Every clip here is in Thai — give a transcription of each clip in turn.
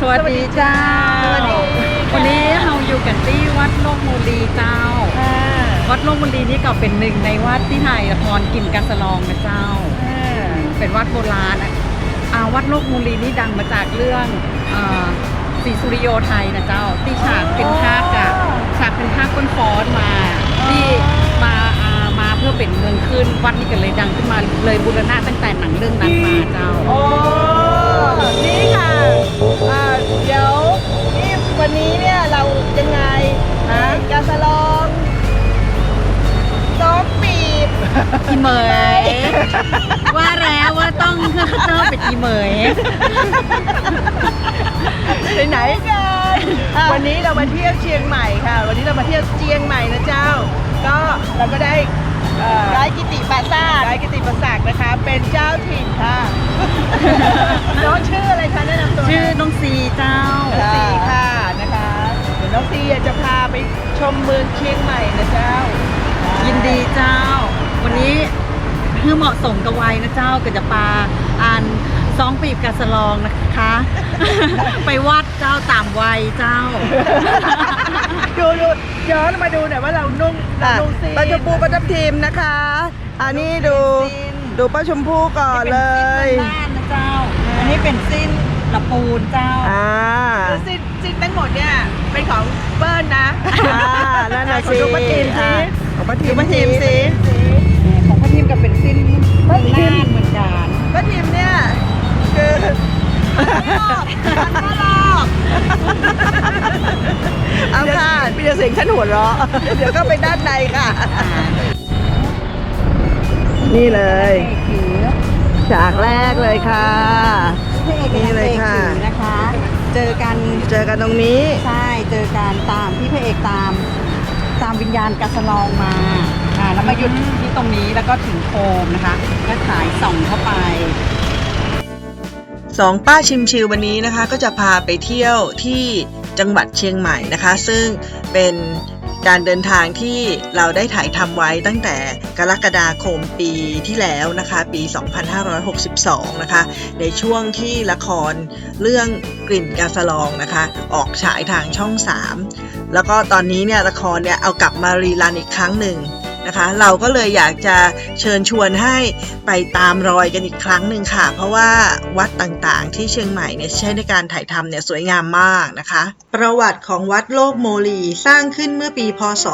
สวัสดีเจ้า สวัสดีค่ะ วันนี้เราอยู่กันที่วัดโลกมูลีเจ้าอ่าวัดโลกมูลีนี่ก็เป็นหนึ่งในวัดที่ถ่ายละครกินกันสลองนะเจ้าอ่าเป็นวัดโบราณอะอ่าวัดโลกมูลีนี่ดังมาจากเรื่องอ่าศรีสุริโยไทยนะเจ้า ที่ฉากเป็นภาคอะฉากเป็นภาคก้นฟอนมา ที่มาอ่ามาเพื่อเป็นเมืองขึ้นวัดนี้ก็เลยดังขึ้นมาเลยบูรณะตั้งแต่หนังเรื่องนั้นมาเจ้า โอ้ นี่ค่ะอ่าเดี๋ยวนี่วันนี้เนี่ยเรายังไงฮะกาสลองซ้อมปีบอีเหมย ว่าแล้วว่าต้องเจ้าเป็นอีเหมยไปไหนกัน วันนี้เรามาเที่ยวเชียงใหม่ค่ะ วันนี้เรามาเที่ยวเชียงใหม่นะเจ้า ก็เราก็ได้ได้กิติปราสาทได้กิติปราสาทนะคะ เป็นเจ้าถิ่นค่ะ น้องชื่ออะไรคะแนะนำตัวหน่ย ชื่อน้องซีเจ้า น้องซีค่ะนะคะเดี๋ยวน้องซีจะพาไปชมเมืองเชียงใหม่นะเจ้า ยินดีเจ้า วันนี้คือเหมาะสมกับวัยนะเจ้าก็จะปาอ่านซองปีบกาสลองนะคะ ไปวัดเจ้าตามวัยเจ้า ดูดู ย้อนมาดูหน่อยว่าเรานุ่งเรานุ่งซีปลาชมพูปลาทับทิมนะคะ อันนี้ดูดูปลาชมพูก่อนเลย เป็นสิ้นบ้านนะเจ้า อันนี้เป็นสิ้นตะปูนเจ้าอ่าคือสิ้นสิ้นทั้งหมดเนี่ยเป็นของเบิ้ลนะอ่านั่นน่ะขอสิดูป้าทิมสิอ่าของป้าทิดูมป้าทิมสิ ของพระทิมก็เป็นสิ้นน่ หัวเราะ เดี๋ยวก็ไปด้านในค่ะ นี่เลยถือฉากแรกเลยค่ะ นี่เลยค่ะพรอกกับนางเอกถือนะคะ เจอกัน เจอกันตรงนี้ ใช่ เจอกันตามที่พระเอกตาม ตามวิญญาณกาสลองมา อ่า แล้วมาหยุดที่ตรงนี้แล้วก็ถึงโคมนะคะ ก็ถ่ายส่องเข้าไปสองป้าชิมชิววันนี้นะคะ ก็จะพาไปเที่ยวที่ จังหวัดเชียงใหม่นะคะ ซึ่งเป็นการเดินทางที่เราได้ถ่ายทำไว้ตั้งแต่กรกฎาคมปีที่แล้วนะคะ ปี 2562 นะคะ ในช่วงที่ละครเรื่องกลิ่นกาสลองนะคะ ออกฉายทางช่อง 3 แล้วก็ตอนนี้เนี่ยละครเนี่ยเอากลับมารีรันอีกครั้งหนึ่ง นะคะ เราก็เลยอยากจะเชิญชวนให้ไปตามรอยกันอีกครั้งหนึ่งค่ะ เพราะว่าวัดต่างๆ ที่เชียงใหม่เนี่ยใช้ในการถ่ายทำเนี่ยสวยงามมากนะคะ ประวัติของวัดโลกโมลีสร้างขึ้นเมื่อปีพศ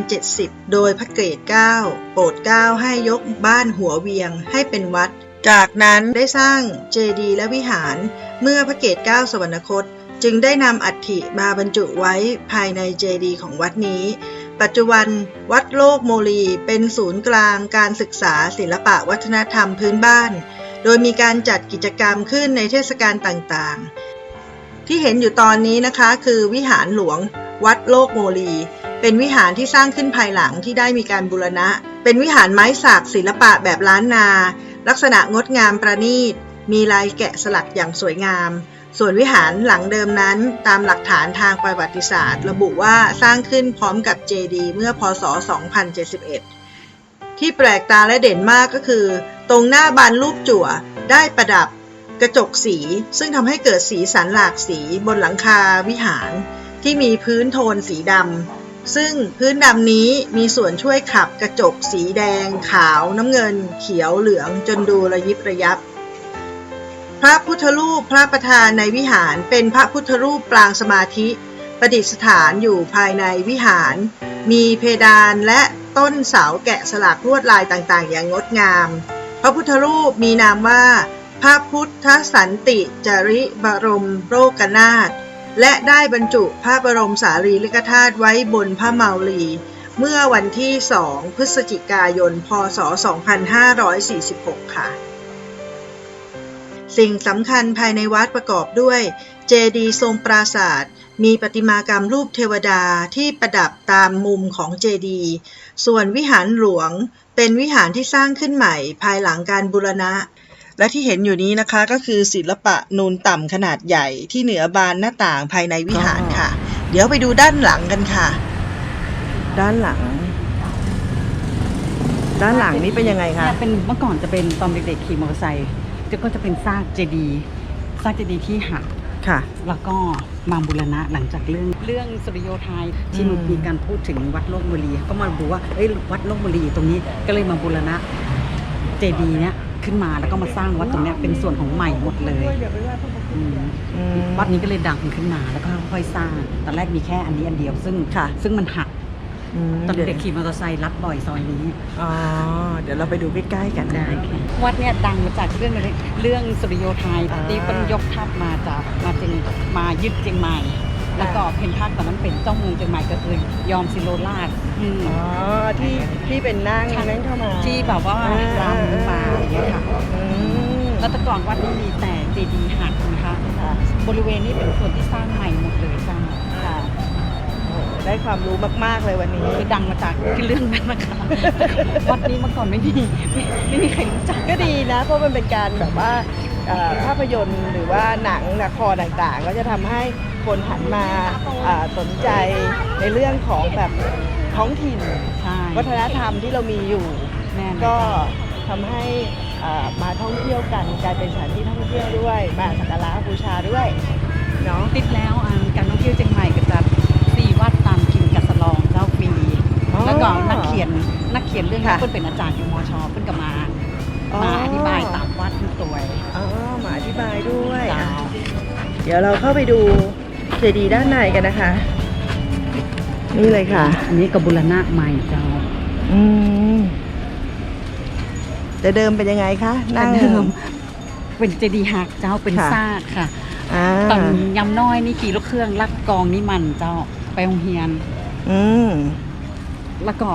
2070 โดยพระเกตเก้าโปรดเก้าให้ยกบ้านหัวเวียงให้เป็นวัด จากนั้นได้สร้างเจดีย์และวิหารเมื่อพระเกตเก้าสวรรคต จึงได้นำอัฐิมาบรรจุไว้ภายในเจดีย์ของวัดนี้ ปัจจุบัน วัดโลกโมลีเป็นศูนย์กลางการศึกษาศิลปะวัฒนธรรมพื้นบ้าน โดยมีการจัดกิจกรรมขึ้นในเทศกาลต่างๆ ที่เห็นอยู่ตอนนี้นะคะคือวิหารหลวง วัดโลกโมลี เป็นวิหารที่สร้างขึ้นภายหลังที่ได้มีการบูรณะ เป็นวิหารไม้สักศิลปะแบบล้านนา ลักษณะงดงามประณีต มีลายแกะสลักอย่างสวยงาม ส่วนวิหารหลังเดิมนั้นตามหลักฐานทางประวัติศาสตร์ ระบุว่าสร้างขึ้นพร้อมกับเจดีเมื่อพศ 2071 ที่แปลกตาและเด่นมากก็คือ ตรงหน้าบานรูปจั่วได้ประดับกระจกสี ซึ่งทำให้เกิดสีสันหลากสีบนหลังคาวิหารที่มีพื้นโทนสีดำ ซึ่งพื้นดำนี้มีส่วนช่วยขับกระจกสีแดง ขาว น้ำเงิน เขียวเหลืองจนดูระยิบระยับ ระพุทธรูปพระประธานในวิหารเป็นพระพุทธรูปปรางสมาธิ ประดิษฐานอยู่ภายในวิหาร มีเพดานและต้นเสาแกะสลักลวดลายต่างๆ อย่างงดงาม พระพุทธรูปมีนามว่า พระพุทธสันติจริบรมโรกนาถและได้บรรจุพระบรมสารีริกธาตุไว้บนพระเมาลี เมื่อวันที่ 2 พฤศจิกายน พศ 2546 ค่ะ สิ่งสำคัญภายในวัดประกอบด้วย เจดีย์ทรงปราศาสตร์มีประติมากรรมรูปเทวดาที่ประดับตามมุมของเจดีย์ส่วนวิหารหลวงเป็นวิหารที่สร้างขึ้นใหม่ภายหลังการบูรณะ และที่เห็นอยู่นี้นะคะก็คือศิลปะนูนต่ำขนาดใหญ่ที่เหนือบานหน้าต่างภายในวิหารค่ะ เดี๋ยวไปดูด้านหลังกันค่ะ ด้านหลัง ด้านหลังนี้เป็นยังไงคะ เนี่ยเป็นเมื่อก่อนจะเป็นตอนเด็กๆขี่มอเตอร์ไซค์จะ ก็จะเป็นซากเจดีย์ซากเจดีย์ที่หัก ค่ะ แล้วก็มาบูรณะหลังจากเรื่องเรื่องสุริโยไทยที่อืมมันมีการพูดถึงวัดโลกบุรี ก็มาดูว่าเอ้ยวัดโลกบุรีตรงนี้ก็เลยมาบูรณะเจดีย์เนี้ยขึ้นมาแล้วก็มาสร้างวัดตรงเนี้ยเป็นส่วนของใหม่หมดเลยอืมอืมวัดนี้ก็เลยดังขึ้นมาแล้วก็ค่อยๆสร้างตอนแรกมีแค่อันนี้อันเดียวซึ่งค่ะซึ่งมันหักอืม ตอนเด็กขี่มอเตอร์ไซค์ลัดบ่อยซอยนี้ อ๋อ เดี๋ยวเราไปดูใกล้ๆกันได้ค่ะวัดเนี่ยดังมาจากเรื่องอะไรเรื่องสุริโยไทยอ่าที่เป็นยกทัพมาจากมาเจียงมายึดเจียงใหม่ แล้วก็เพนทักตอนนั้นเป็นเจ้าเมืองเจียงใหม่ก็คือยอมซิโรราชอืมอ๋อ ที่ที่เป็นนั่งค่ะนั่งเข้ามา ที่แบบว่าอ่ารำมาอย่างเงี้ยค่ะอืมแล้วแต่ก่อนวัดนี้มีแต่เจดีย์หักนะคะค่ะบริเวณนี้เป็นส่วนที่สร้างใหม่หมดเลยจ้าค่ะโอ้ ได้ความรู้มาก ๆ เลยวันนี้ คือดังมาจากเรื่องนั้นนะคะวัดนี้เมื่อก่อนไม่มีไม่ไม่มีใครรู้จัก ก็ดีนะ เพราะมันเป็นการแบบว่าเอ่อภาพยนตร์หรือว่าหนังละครต่างๆ ก็จะทำให้คนหันมาอ่าสนใจในเรื่องของแบบท้องถิ่น ใช่วัฒนธรรมที่เรามีอยู่แน่นก็ทำให้อ่ามาท่องเที่ยวกันกลายเป็นสถานที่ท่องเที่ยวด้วย มาสักการะบูชาด้วยเนาะ ติดแล้วอะการท่องเที่ยวเชียงใหม่ ค่ะเพิ่นเป็นอาจารย์อยู่มชเพิ่นก็มาอ๋อ มาอธิบายตามวัดทุกตัวอ๋อมาอธิบายด้วยเจ้าอะเดี๋ยวเราเข้าไปดูเจดีย์ด้านในกันนะคะ นี่เลยค่ะ อันนี้ก็บุรณะใหม่เจ้า อืมแต่เดิมเป็นยังไงคะนั่ง แต่เดิม เป็นเจดีย์หักเจ้าเป็นค่ะ ซากค่ะอ่าตอนยำน้อยนี่ขี่รถเครื่องลักกองนี่มันเจ้าไปโรงเรียน อืมแล้วก็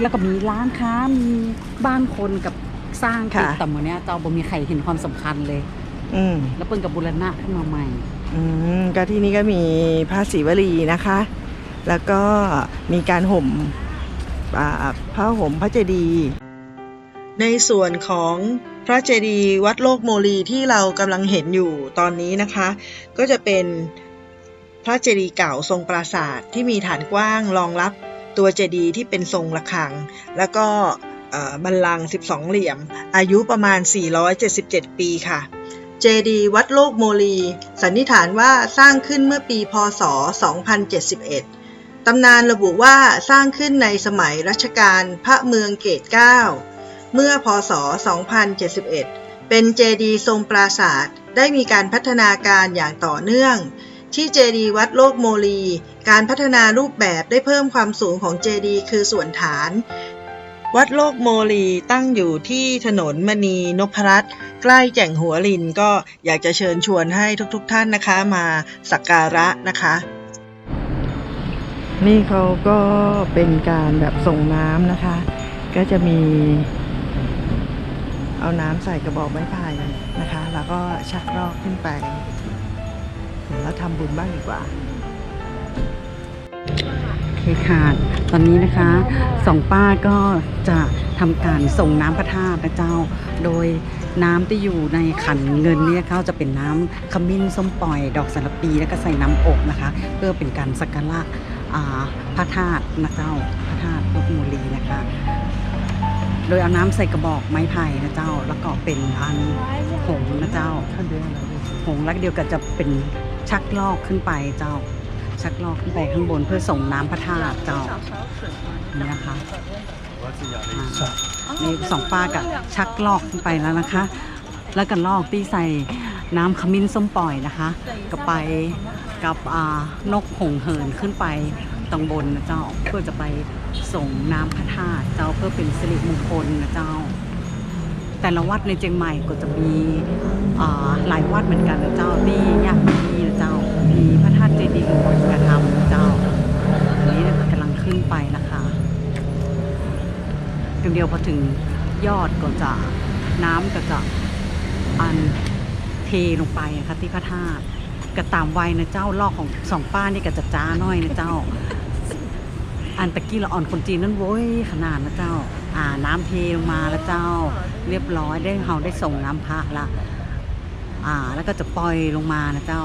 แล้วก็มีร้านค้ามีบ้านคนกับสร้างติดแต่เมื่อเนี้ยเจ้าบ่มีใครเห็นความสำคัญเลย อืมแล้วเปิ้นกับบุรณะขึ้นมาใหม่ อืมก็ที่นี่ก็มีพระศิวลีนะคะ แล้วก็มีการห่มอ่าผ้าห่มพระเจดีย์ในส่วนของพระเจดีย์วัดโลกโมลีที่เรากำลังเห็นอยู่ตอนนี้นะคะ ก็จะเป็นพระเจดีย์เก่าทรงปราสาทที่มีฐานกว้างรองรับ ตัวเจดีย์ที่เป็นทรงระฆัง แล้วก็บัลลัง 12 เหลี่ยม อายุประมาณ 477 ปีค่ะ เจดีย์วัดโลกโมลี สันนิษฐานว่าสร้างขึ้นเมื่อปีพศ 2071 ตำนานระบุว่าสร้างขึ้นในสมัยรัชกาลพระเมืองเกตเก้าเมื่อพศ 2071 เป็นเจดีย์ทรงปราสาท ได้มีการพัฒนาการอย่างต่อเนื่อง ที่เจดีวัดโลกโมลี การพัฒนารูปแบบได้เพิ่มความสูงของเจดีคือส่วนฐาน วัดโลกโมลีตั้งอยู่ที่ถนนมณีนพรัตน์ใกล้แก่งหัวลินก็อยากจะเชิญชวนให้ทุกๆทท่านนะคะมาสักการะนะคะ นี่เขาก็เป็นการแบบส่งน้ำนะคะ ก็จะมีเอาน้ำใส่กระบอกไม้ไผ่นะคะ แล้วก็ชักรอกขึ้นไป แล้วทำบุญบ้างดีกว่าโอเคค่ะ ตอนนี้นะคะสองป้าก็จะทำการส่งน้ำพระธาตุนะเจ้า โดยน้ำที่อยู่ในขันเงินเนี่ยเขาจะเป็นน้ำขมิ้นส้มปล่อย ดอกสารปีแล้วก็ใส่น้ำอบนะคะ เพื่อเป็นการสักการะอ่าพระธาตุนะเจ้าพระธาตุลบมูลีนะคะ โดยเอาน้ำใส่กระบอกไม้ไผ่นะเจ้า แล้วก็เป็นอันหงส์นะเจ้าหงส์แล้วเดียวกันจะเป็น ชักลอกขึ้นไปเจ้า ชักลอกขึ้นไปข้างบนเพื่อส่งน้ำพระธาตุเจ้านี่นะคะนี่สองป้ากับชักลอกขึ้นไปแล้วนะคะ แล้วก็ลอกที่ใส่น้ำขมิ้นส้มปล่อยนะคะก็ไปกับนกหงเหินขึ้นไปตรงบนนะเจ้าเพื่อจะไปส่งน้ำพระธาตุเจ้าเพื่อเป็นสิริมงคลนะเจ้า แต่ละวัดในเชียงใหม่ก็จะมีหลายวัดเหมือนกันนะเจ้าที่ยากมีนะเจ้ามีพระธาตุเจดีย์หลวงกระทำนะเจ้าอันนี้กำลังขึ้นไปนะคะเพียงเดียวพอถึงยอดก็จะน้ำก็จะอันเทลงไปนะคะที่พระธาตุกระตามวัยนะเจ้าลอกของสองป้านี่ก็จะจ้าน้อยนะเจ้า อันตะกี้ละอ่อนคนจีนนั่นโว้ยขนาดนะเจ้า อ่าน้ำเทลงมาแล้วเจ้า เรียบร้อยได้เฮาได้ส่งน้ำพระละอ่า แล้วก็จะปล่อยลงมานะเจ้า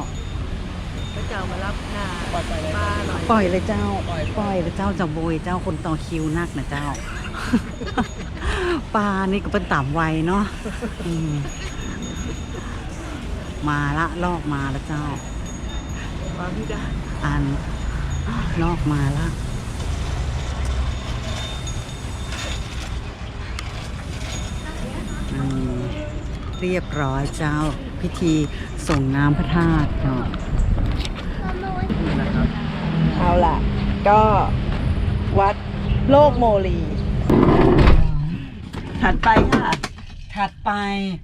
ก็จะมารับงานปล่อยไปเลยบ้านหน่อยปล่อยเลยเจ้า ปล่อยเลยเจ้าจะโบยเจ้าคนต่อคิวนักนะเจ้าปลานี่ก็เป็นต่ำวัยเนาะอืมมาละลอกมาแล้วเจ้ามาไม่ได้อันลอกมาละ เรียบร้อยเจ้าพิธีส่งน้ำพระธาตุเจ้าเอาล่ะ ก็วัดโลกโมลี ถัดไปค่ะ ถัดไป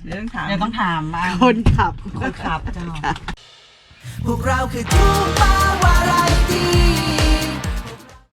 เดี๋ยวต้องถามเดี๋ยวต้องถามอะคนขับคนขับเจ้า พวกเราคือทูปาวาไรตี้